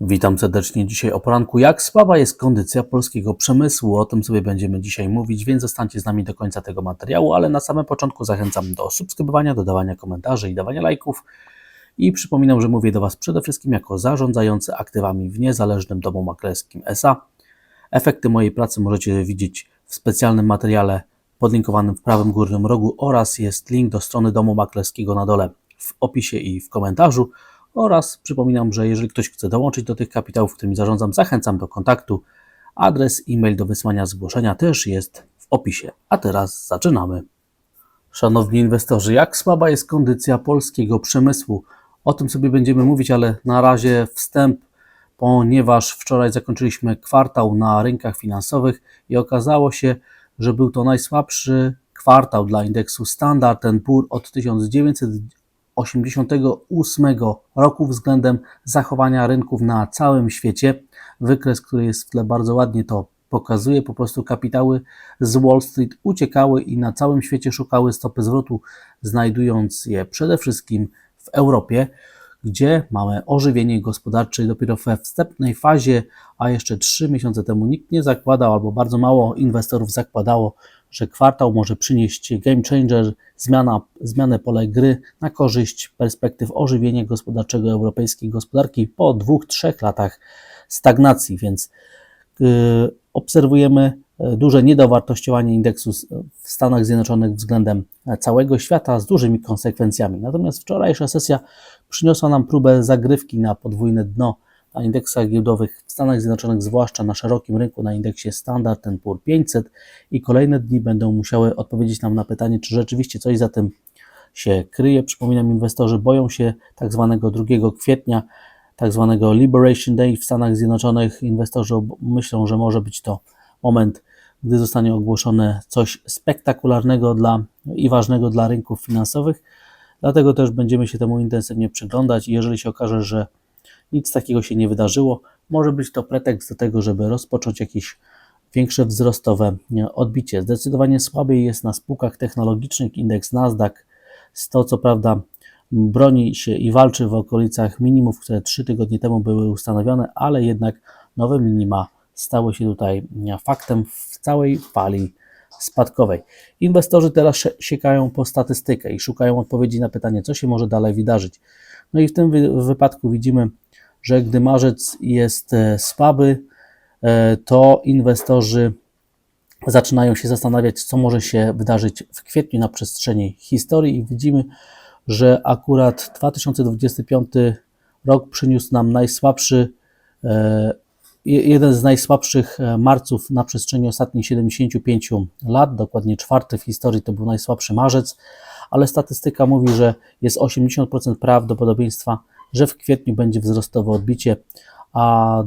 Witam serdecznie dzisiaj o poranku. Jak słaba jest kondycja polskiego przemysłu? O tym sobie będziemy dzisiaj mówić, więc zostańcie z nami do końca tego materiału, ale na samym początku zachęcam do subskrybowania, dodawania komentarzy i dawania lajków. I przypominam, że mówię do Was przede wszystkim jako zarządzający aktywami w niezależnym domu maklerskim SA. Efekty mojej pracy możecie widzieć w specjalnym materiale podlinkowanym w prawym górnym rogu oraz jest link do strony domu maklerskiego na dole w opisie i w komentarzu. Oraz przypominam, że jeżeli ktoś chce dołączyć do tych kapitałów, którymi zarządzam, zachęcam do kontaktu. Adres e-mail do wysłania zgłoszenia też jest w opisie. A teraz zaczynamy. Szanowni inwestorzy, jak słaba jest kondycja polskiego przemysłu? O tym sobie będziemy mówić, ale na razie wstęp, ponieważ wczoraj zakończyliśmy kwartał na rynkach finansowych i okazało się, że był to najsłabszy kwartał dla indeksu Standard Poor od 1988 roku względem zachowania rynków na całym świecie. Wykres, który jest w tle bardzo ładnie to pokazuje, po prostu kapitały z Wall Street uciekały i na całym świecie szukały stopy zwrotu, znajdując je przede wszystkim w Europie, gdzie mamy ożywienie gospodarcze dopiero we wstępnej fazie, a jeszcze trzy miesiące temu nikt nie zakładał, albo bardzo mało inwestorów zakładało, że kwartał może przynieść game changer, zmiana, zmianę pole gry na korzyść perspektyw ożywienia gospodarczego europejskiej gospodarki po dwóch, trzech latach stagnacji, więc yy, obserwujemy yy, duże niedowartościowanie indeksu w Stanach Zjednoczonych względem całego świata z dużymi konsekwencjami. Natomiast wczorajsza sesja przyniosła nam próbę zagrywki na podwójne dno na indeksach giełdowych w Stanach Zjednoczonych, zwłaszcza na szerokim rynku, na indeksie Standard Poor 500 i kolejne dni będą musiały odpowiedzieć nam na pytanie, czy rzeczywiście coś za tym się kryje. Przypominam, inwestorzy boją się tak zwanego 2 kwietnia, tak zwanego Liberation Day w Stanach Zjednoczonych. Inwestorzy myślą, że może być to moment, gdy zostanie ogłoszone coś spektakularnego dla, i ważnego dla rynków finansowych. Dlatego też będziemy się temu intensywnie przyglądać i jeżeli się okaże, że nic takiego się nie wydarzyło, może być to pretekst do tego, żeby rozpocząć jakieś większe wzrostowe odbicie. Zdecydowanie słabiej jest na spółkach technologicznych indeks Nasdaq. To co prawda broni się i walczy w okolicach minimów, które trzy tygodnie temu były ustanowione, ale jednak nowe minima stały się tutaj faktem w całej fali spadkowej. Inwestorzy teraz siekają po statystykę i szukają odpowiedzi na pytanie, co się może dalej wydarzyć. No i w tym wypadku widzimy, że gdy marzec jest słaby, to inwestorzy zaczynają się zastanawiać, co może się wydarzyć w kwietniu na przestrzeni historii i widzimy, że akurat 2025 rok przyniósł nam najsłabszy jeden z najsłabszych marców na przestrzeni ostatnich 75 lat, dokładnie czwarty w historii to był najsłabszy marzec, ale statystyka mówi, że jest 80% prawdopodobieństwa, że w kwietniu będzie wzrostowe odbicie, a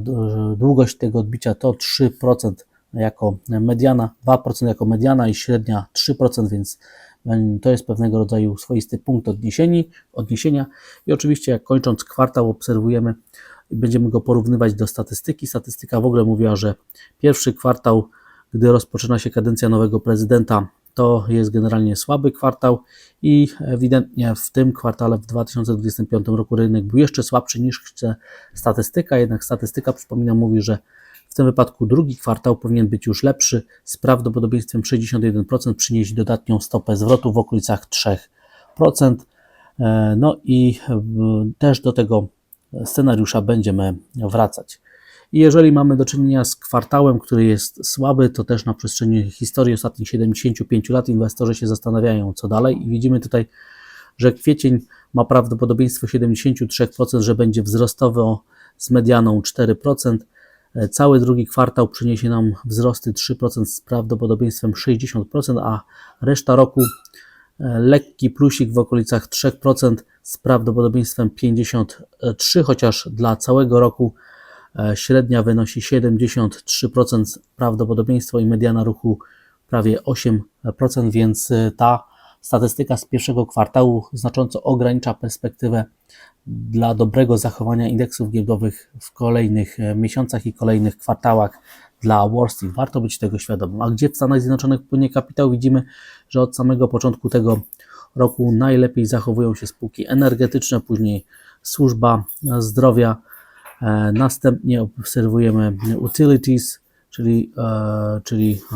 długość tego odbicia to 3% jako mediana, 2% jako mediana i średnia 3%, więc to jest pewnego rodzaju swoisty punkt odniesienia. I oczywiście, jak kończąc kwartał, obserwujemy i będziemy go porównywać do statystyki. Statystyka w ogóle mówiła, że pierwszy kwartał, gdy rozpoczyna się kadencja nowego prezydenta, to jest generalnie słaby kwartał i ewidentnie w tym kwartale w 2025 roku rynek był jeszcze słabszy niż chce statystyka, jednak statystyka, przypominam, mówi, że w tym wypadku drugi kwartał powinien być już lepszy, z prawdopodobieństwem 61% przynieść dodatnią stopę zwrotu w okolicach 3%. No i też do tego scenariusza będziemy wracać. I jeżeli mamy do czynienia z kwartałem, który jest słaby, to też na przestrzeni historii ostatnich 75 lat inwestorzy się zastanawiają, co dalej. I widzimy tutaj, że kwiecień ma prawdopodobieństwo 73%, że będzie wzrostowy z medianą 4%. Cały drugi kwartał przyniesie nam wzrosty 3% z prawdopodobieństwem 60%, a reszta roku lekki plusik w okolicach 3% z prawdopodobieństwem 53, chociaż dla całego roku średnia wynosi 73% prawdopodobieństwo i mediana ruchu prawie 8%, więc ta statystyka z pierwszego kwartału znacząco ogranicza perspektywę dla dobrego zachowania indeksów giełdowych w kolejnych miesiącach i kolejnych kwartałach dla Wall Street. Warto być tego świadomym. A gdzie w Stanach Zjednoczonych płynie kapitał? Widzimy, że od samego początku tego roku najlepiej zachowują się spółki energetyczne, później służba zdrowia, E, Następnie obserwujemy utilities, czyli, e, czyli e,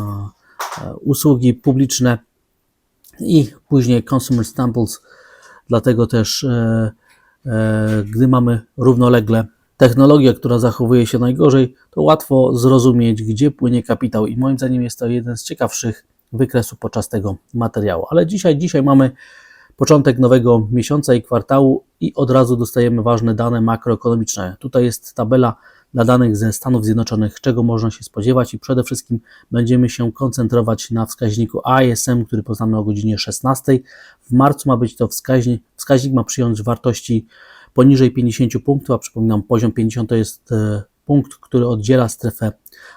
e, usługi publiczne i później consumer staples. Dlatego też, e, e, gdy mamy równolegle technologię, która zachowuje się najgorzej, to łatwo zrozumieć, gdzie płynie kapitał. I moim zdaniem jest to jeden z ciekawszych wykresów podczas tego materiału. Ale dzisiaj, dzisiaj mamy początek nowego miesiąca i kwartału i od razu dostajemy ważne dane makroekonomiczne. Tutaj jest tabela dla danych ze Stanów Zjednoczonych, czego można się spodziewać i przede wszystkim będziemy się koncentrować na wskaźniku ISM, który poznamy o godzinie 16. W marcu ma być to wskaźnik, wskaźnik ma przyjąć wartości poniżej 50 punktów, a przypominam, poziom 50 to jest e, punkt, który oddziela strefę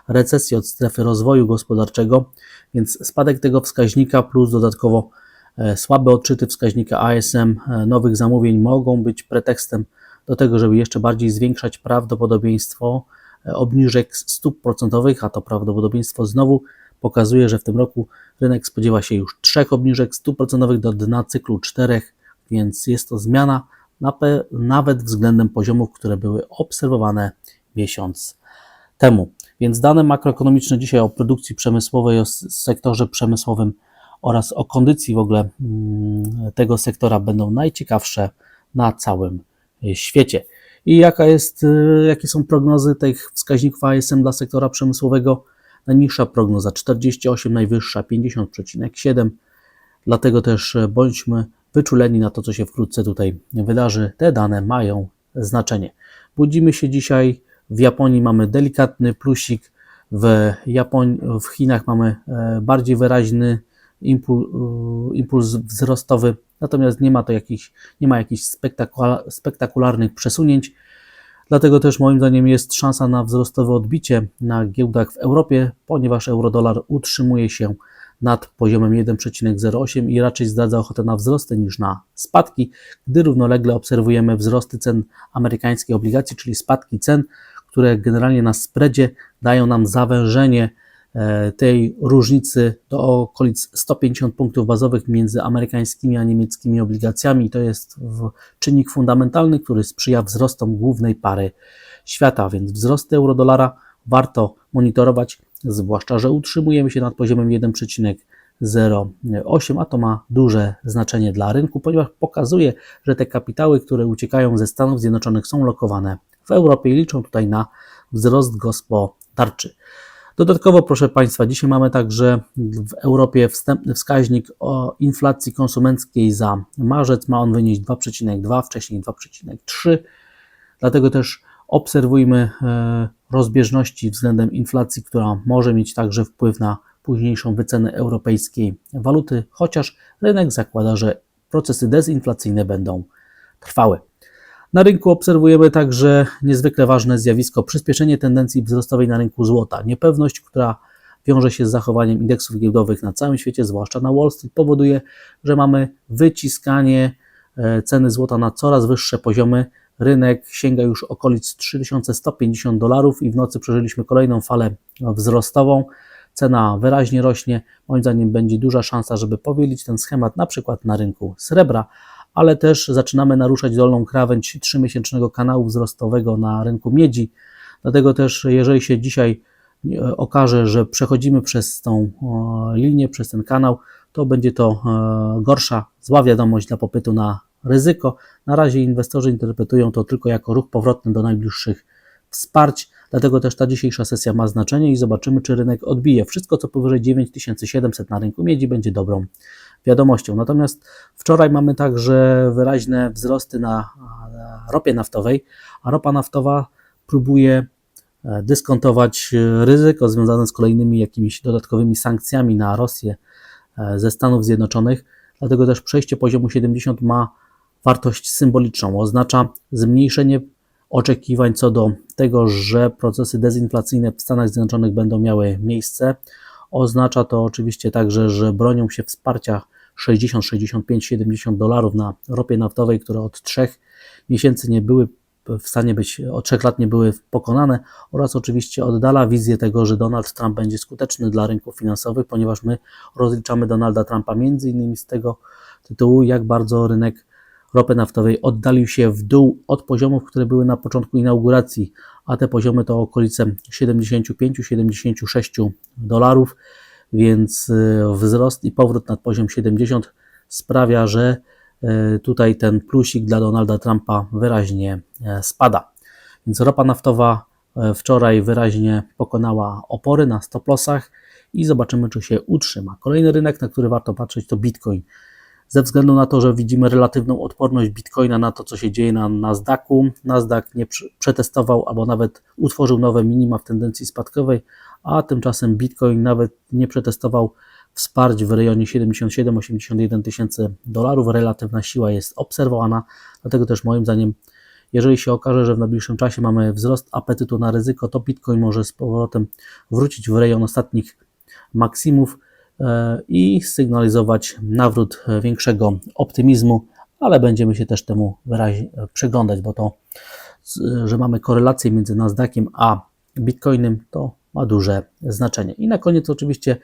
recesji od strefy rozwoju gospodarczego, więc spadek tego wskaźnika plus dodatkowo słabe odczyty wskaźnika ASM e, nowych zamówień mogą być pretekstem do tego, żeby jeszcze bardziej zwiększać prawdopodobieństwo e, obniżek stóp procentowych, a to prawdopodobieństwo znowu pokazuje, że w tym roku rynek spodziewa się już trzech obniżek stóp procentowych do dna cyklu czterech, więc jest to zmiana nawet względem poziomów, które były obserwowane miesiąc temu. Więc dane makroekonomiczne dzisiaj o produkcji przemysłowej, o sektorze przemysłowym oraz o kondycji w ogóle mm, tego sektora będą najciekawsze na całym świecie. I jaka jest, y, jakie są prognozy tych wskaźników ASM dla sektora przemysłowego? Najniższa prognoza 48, najwyższa 50,7. Dlatego też e, bądźmy wyczuleni na to, co się wkrótce tutaj wydarzy. Te dane mają znaczenie. Budzimy się dzisiaj w Japonii, mamy delikatny plusik, w, Japonii, w Chinach mamy e, bardziej wyraźny impul, e, impuls wzrostowy, natomiast nie ma to jakichś, nie ma jakichś spektakularnych przesunięć. Dlatego też moim zdaniem jest szansa na wzrostowe odbicie na giełdach w Europie, ponieważ euro-dolar utrzymuje się nad poziomem 1,08 i raczej zdradza ochotę na wzrosty niż na spadki, gdy równolegle obserwujemy wzrosty cen amerykańskiej obligacji, czyli spadki cen, które generalnie na spreadzie dają nam zawężenie tej różnicy do okolic 150 punktów bazowych między amerykańskimi a niemieckimi obligacjami. To jest czynnik fundamentalny, który sprzyja wzrostom głównej pary świata, więc wzrosty euro-dolara warto monitorować zwłaszcza, że utrzymujemy się nad poziomem 1,08, a to ma duże znaczenie dla rynku, ponieważ pokazuje, że te kapitały, które uciekają ze Stanów Zjednoczonych są lokowane w Europie i liczą tutaj na wzrost gospodarczy. Dodatkowo, proszę Państwa, dzisiaj mamy także w Europie wstępny wskaźnik o inflacji konsumenckiej za marzec. Ma on wynieść 2,2, wcześniej 2,3. Dlatego też obserwujmy e, rozbieżności względem inflacji, która może mieć także wpływ na późniejszą wycenę europejskiej waluty, chociaż rynek zakłada, że procesy dezinflacyjne będą trwały. Na rynku obserwujemy także niezwykle ważne zjawisko przyspieszenie tendencji wzrostowej na rynku złota. Niepewność, która wiąże się z zachowaniem indeksów giełdowych na całym świecie, zwłaszcza na Wall Street, powoduje, że mamy wyciskanie e, ceny złota na coraz wyższe poziomy Rynek sięga już okolic 3150 dolarów i w nocy przeżyliśmy kolejną falę wzrostową. Cena wyraźnie rośnie. Moim zdaniem będzie duża szansa, żeby powielić ten schemat na przykład na rynku srebra, ale też zaczynamy naruszać dolną krawędź 3-miesięcznego kanału wzrostowego na rynku miedzi. Dlatego też, jeżeli się dzisiaj e, okaże, że przechodzimy przez tą linię, przez ten kanał, to będzie to e, gorsza, zła wiadomość dla popytu na ryzyko. Na razie inwestorzy interpretują to tylko jako ruch powrotny do najbliższych wsparć, dlatego też ta dzisiejsza sesja ma znaczenie i zobaczymy, czy rynek odbije. Wszystko, co powyżej 9700 na rynku miedzi, będzie dobrą wiadomością. Natomiast wczoraj mamy także wyraźne wzrosty na ropie naftowej, a ropa naftowa próbuje e, dyskontować ryzyko związane z kolejnymi jakimiś dodatkowymi sankcjami na Rosję e, ze Stanów Zjednoczonych. Dlatego też przejście poziomu 70 ma wartość symboliczną. Oznacza zmniejszenie oczekiwań co do tego, że procesy dezinflacyjne w Stanach Zjednoczonych będą miały miejsce. Oznacza to oczywiście także, że bronią się wsparcia 60, 65, 70 dolarów na ropie naftowej, które od trzech miesięcy nie były w stanie być, od trzech lat nie były pokonane oraz oczywiście oddala wizję tego, że Donald Trump będzie skuteczny dla rynków finansowych, ponieważ my rozliczamy Donalda Trumpa między innymi z tego tytułu, jak bardzo rynek ropy naftowej oddalił się w dół od poziomów, które były na początku inauguracji, a te poziomy to okolice 75-76 dolarów, więc e, wzrost i powrót nad poziom 70 sprawia, że e, tutaj ten plusik dla Donalda Trumpa wyraźnie e, spada. Więc ropa naftowa wczoraj wyraźnie pokonała opory na stop lossach i zobaczymy, czy się utrzyma. Kolejny rynek, na który warto patrzeć, to Bitcoin. Ze względu na to, że widzimy relatywną odporność Bitcoina na to, co się dzieje na Nasdaqu, Nasdaq nie przetestował albo nawet utworzył nowe minima w tendencji spadkowej, a tymczasem Bitcoin nawet nie przetestował wsparć w rejonie 77-81 tysięcy dolarów. Relatywna siła jest obserwowana, dlatego też moim zdaniem jeżeli się okaże, że w najbliższym czasie mamy wzrost apetytu na ryzyko, to Bitcoin może z powrotem wrócić w rejon ostatnich maksimów i sygnalizować nawrót większego optymizmu, ale będziemy się też temu wyraźnie przyglądać, bo to, że mamy korelację między Nasdaqiem a Bitcoinem, to ma duże znaczenie. I na koniec oczywiście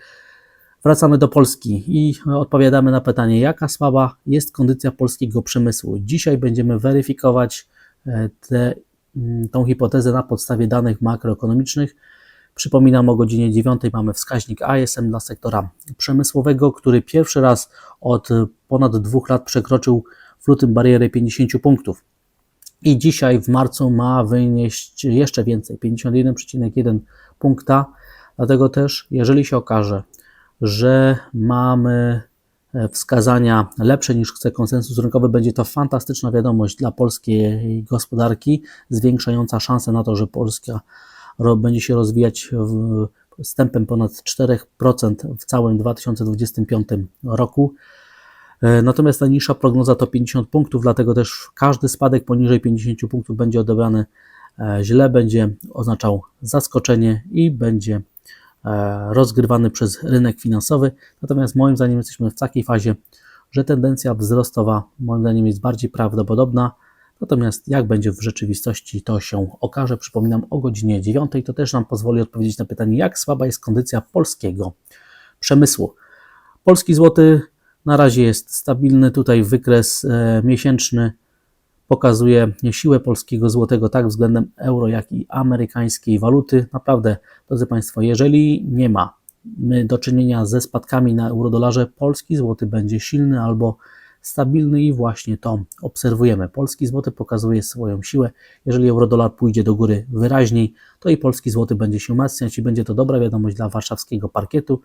wracamy do Polski i odpowiadamy na pytanie, jaka słaba jest kondycja polskiego przemysłu. Dzisiaj będziemy weryfikować e, tę hipotezę na podstawie danych makroekonomicznych. Przypominam, o godzinie 9 mamy wskaźnik ISM dla sektora przemysłowego, który pierwszy raz od ponad dwóch lat przekroczył w lutym barierę 50 punktów. I dzisiaj w marcu ma wynieść jeszcze więcej 51,1 punkta. Dlatego też, jeżeli się okaże, że mamy wskazania lepsze niż chce konsensus rynkowy, będzie to fantastyczna wiadomość dla polskiej gospodarki, zwiększająca szanse na to, że Polska będzie się rozwijać tempem ponad 4% w całym 2025 roku. E, natomiast najniższa prognoza to 50 punktów, dlatego też każdy spadek poniżej 50 punktów będzie odebrany e, źle, będzie oznaczał zaskoczenie i będzie e, rozgrywany przez rynek finansowy. Natomiast moim zdaniem jesteśmy w takiej fazie, że tendencja wzrostowa moim zdaniem jest bardziej prawdopodobna. Natomiast jak będzie w rzeczywistości, to się okaże. Przypominam o godzinie 9. To też nam pozwoli odpowiedzieć na pytanie, jak słaba jest kondycja polskiego przemysłu. Polski złoty na razie jest stabilny. Tutaj wykres e, miesięczny pokazuje siłę polskiego złotego tak względem euro, jak i amerykańskiej waluty. Naprawdę, drodzy Państwo, jeżeli nie ma do czynienia ze spadkami na eurodolarze, polski złoty będzie silny albo stabilny i właśnie to obserwujemy. Polski złoty pokazuje swoją siłę. Jeżeli eurodolar pójdzie do góry wyraźniej, to i polski złoty będzie się umacniać i będzie to dobra wiadomość dla warszawskiego parkietu.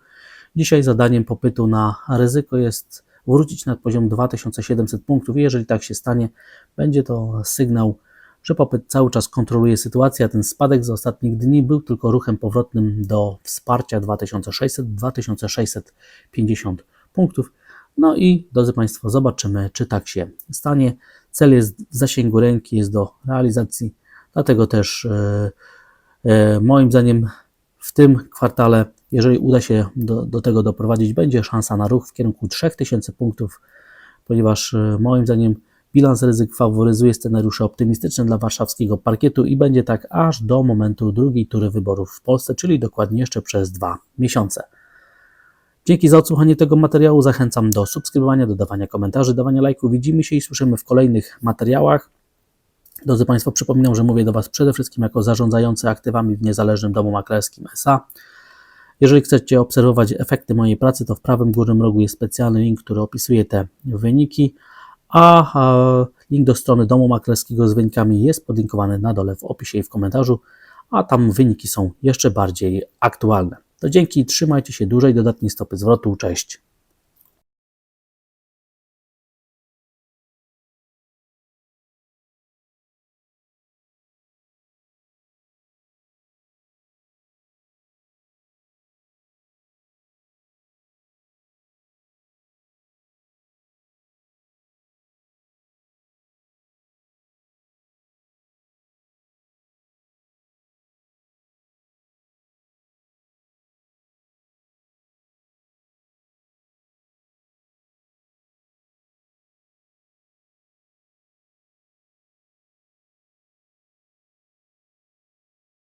Dzisiaj zadaniem popytu na ryzyko jest wrócić na poziom 2700 punktów i jeżeli tak się stanie, będzie to sygnał, że popyt cały czas kontroluje sytuację, a ten spadek z ostatnich dni był tylko ruchem powrotnym do wsparcia 2600-2650 punktów. No i drodzy Państwo, zobaczymy, czy tak się stanie. Cel jest w zasięgu ręki, jest do realizacji, dlatego też yy, yy, moim zdaniem w tym kwartale, jeżeli uda się do, do tego doprowadzić, będzie szansa na ruch w kierunku 3000 punktów, ponieważ yy, moim zdaniem bilans ryzyk faworyzuje scenariusze optymistyczne dla warszawskiego parkietu i będzie tak aż do momentu drugiej tury wyborów w Polsce, czyli dokładnie jeszcze przez dwa miesiące. Dzięki za odsłuchanie tego materiału. Zachęcam do subskrybowania, dodawania komentarzy, dawania lajków. Widzimy się i słyszymy w kolejnych materiałach. Drodzy Państwo, przypominam, że mówię do Was przede wszystkim jako zarządzający aktywami w niezależnym domu maklerskim SA. Jeżeli chcecie obserwować efekty mojej pracy, to w prawym górnym rogu jest specjalny link, który opisuje te wyniki, a link do strony domu maklerskiego z wynikami jest podlinkowany na dole w opisie i w komentarzu, a tam wyniki są jeszcze bardziej aktualne. To dzięki, trzymajcie się dłużej, dodatnie stopy zwrotu, cześć.